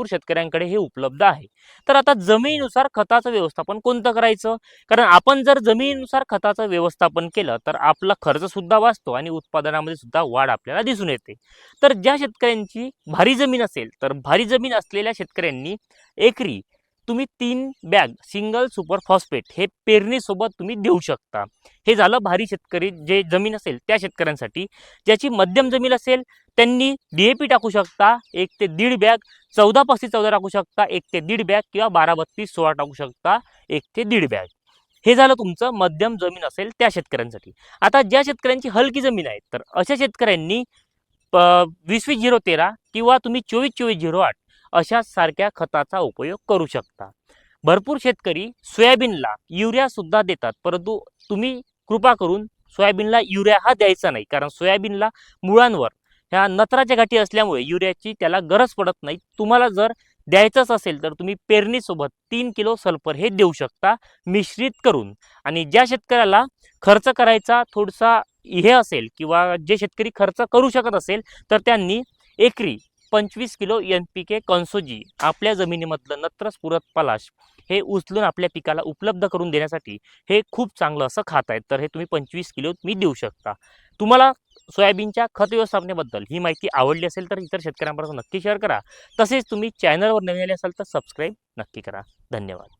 भरपूर शेतकऱ्यांकडे हे उपलब्ध आहे. तर आता जमिनीनुसार खताचं व्यवस्थापन कोणतं करायचं? कारण आपण जर जमिनीनुसार खताचं व्यवस्थापन केलं तर आपला खर्च सुद्धा वाचतो आणि उत्पादनामध्ये सुद्धा वाढ आपल्याला दिसून येते. तर ज्या शेतकऱ्यांची भारी जमीन असेल तर भारी जमीन असलेल्या शेतकऱ्यांनी एकरी तुम्ही तीन बॅग सिंगल सुपर फॉस्फेट हे पेरणीसोबत तुम्ही देऊ शकता. हे झालं भारी शेतकरी जे जमीन असेल त्या शेतकऱ्यांसाठी. ज्याची मध्यम जमीन असेल त्यांनी डी ए पी टाकू शकता एक ते दीड बॅग. चौदा पस्तीस चौदा टाकू शकता एक ते दीड बॅग किंवा बारा बत्तीस सोळा टाकू शकता एक ते दीड बॅग. हे झालं तुमचं मध्यम जमीन असेल त्या शेतकऱ्यांसाठी. आता ज्या शेतकऱ्यांची हलकी जमीन आहे तर अशा शेतकऱ्यांनी प- वीस वीस झिरो तेरा किंवा तुम्ही चोवीस चोवीस झिरो आठ अशा सारख्या खताचा उपयोग करू शकता. भरपूर शेतकरी सोयाबीनला युरियासुद्धा देतात परंतु तुम्ही कृपा करून सोयाबीनला युरिया हा द्यायचा नाही कारण सोयाबीनला मुळांवर ह्या नत्राच्या गाठी असल्यामुळे युरियाची त्याला गरज पडत नाही. तुम्हाला जर द्यायचंच असेल तर तुम्ही पेरणीसोबत तीन किलो सल्फर हे देऊ शकता मिश्रित करून. आणि ज्या शेतकऱ्याला खर्च करायचा थोडासा हे असेल किंवा जे शेतकरी खर्च करू शकत असेल तर त्यांनी एकरी पंचवीस किलो एन पी के कॉन्सोजी आपल्या जमिनीमधलं नत्र स्फुरत पलाश हे उचलून आपल्या पिकाला उपलब्ध करून देण्यासाठी हे खूप चांगलं असं खात आहे तर हे तुम्ही पंचवीस किलो तुम्ही देऊ शकता. तुम्हाला सोयाबीनच्या खत व्यवस्थापनेबद्दल ही माहिती आवडली असेल तर इतर शेतकऱ्यांपर्यंत नक्की शेअर करा. तसेच तुम्ही चॅनलवर नवीन आले असाल तर सबस्क्राईब नक्की करा. धन्यवाद.